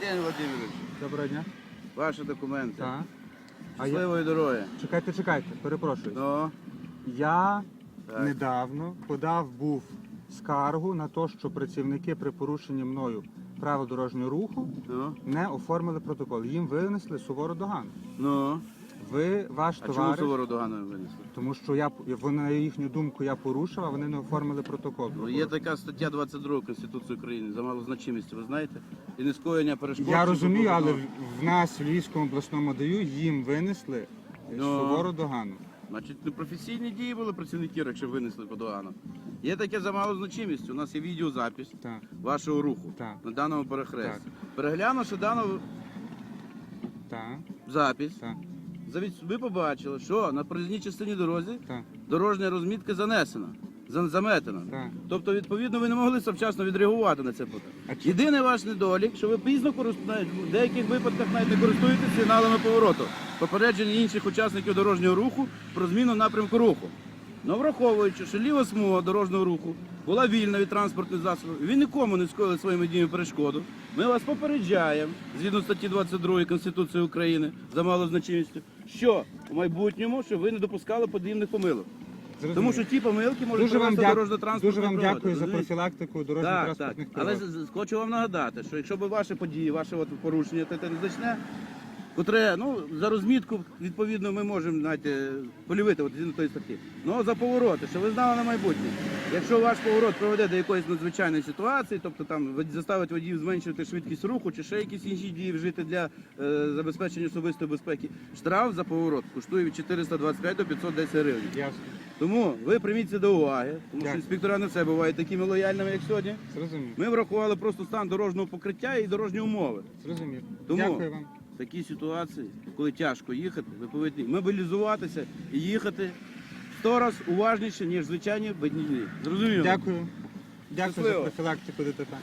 Євгеній Володимирович. Доброго дня. ваші документи. Так. А я... Щасливої дороги. Чекайте, чекайте, перепрошую. Ну, Я Так. недавно подав був скаргу на те, що працівники при порушенні мною правил дорожнього руху ну, не оформили протокол. Їм винесли сувору догану. ну. Ви, ваш А чому товариш, сувору догану винесли? тому що я вони, на їхню думку я порушив, а вони не оформили протокол. Ну, є така стаття 22 Конституції України за малозначимістю, ви знаєте? І не скоєння перешкод. Я розумію, але в в нас в Львівському обласному даю їм винесли е, Ну. сувору догану. Значить, непрофесійні дії були працівників, якщо винесли по догану. Є таке за малозначимістю. У нас є відеозапис Так, вашого руху Так. на даному перехресті. Переглянувши дану так, запис, так, завіс- ви побачили, що на проїзній частині дорозі так, дорожня розмітка занесена, за- заметена. так. Тобто, відповідно, ви не могли завчасно відреагувати на це. А чи- Єдиний ваш недолік, що ви пізно користуєтесь, в деяких випадках навіть не користуєтесь сигналами повороту, попередження інших учасників дорожнього руху про зміну напрямку руху. Но враховуючи, що ліва смуга дорожнього руху була вільна від транспортних засобів, ви нікому не скоїли своїми діями перешкоду. Ми вас попереджаємо згідно статті 22 Конституції України за малозначимістю, що в майбутньому, щоб ви не допускали подібних помилок. Тому що ті помилки можуть Дуже вам, привести дя... дорожньо транспортний Дуже вам пригоди, дякую за профілактику Так, так. дорожньо-транспортних Але хочу вам нагадати, що якщо б ваші події, ваше от порушення те незначне, котре ну, за розмітку, відповідно, ми можемо знаєте, полювити от, згідно тої статті. Ну за повороти, що ви знали на майбутнє. Якщо ваш поворот приведе до якоїсь надзвичайної ситуації, тобто там заставить водіїв зменшити швидкість руху чи ще якісь інші дії вжити для е, забезпечення особистої безпеки, штраф за поворот коштує від 425 до 510 гривень. Ясно. Тому ви прийміть це до уваги, тому що Дякую. інспектора не все бувають такими лояльними, як сьогодні. Зрозумів. Ми врахували просто стан дорожнього покриття і дорожні умови. Зрозумів. Тому- Дякую вам. В такій ситуації, коли тяжко їхати, ви повинні мобілізуватися і їхати сто раз уважніше, ніж звичайні бедні. Зрозуміло? Дякую. Дякую за Щасливо. профілактику ДТП.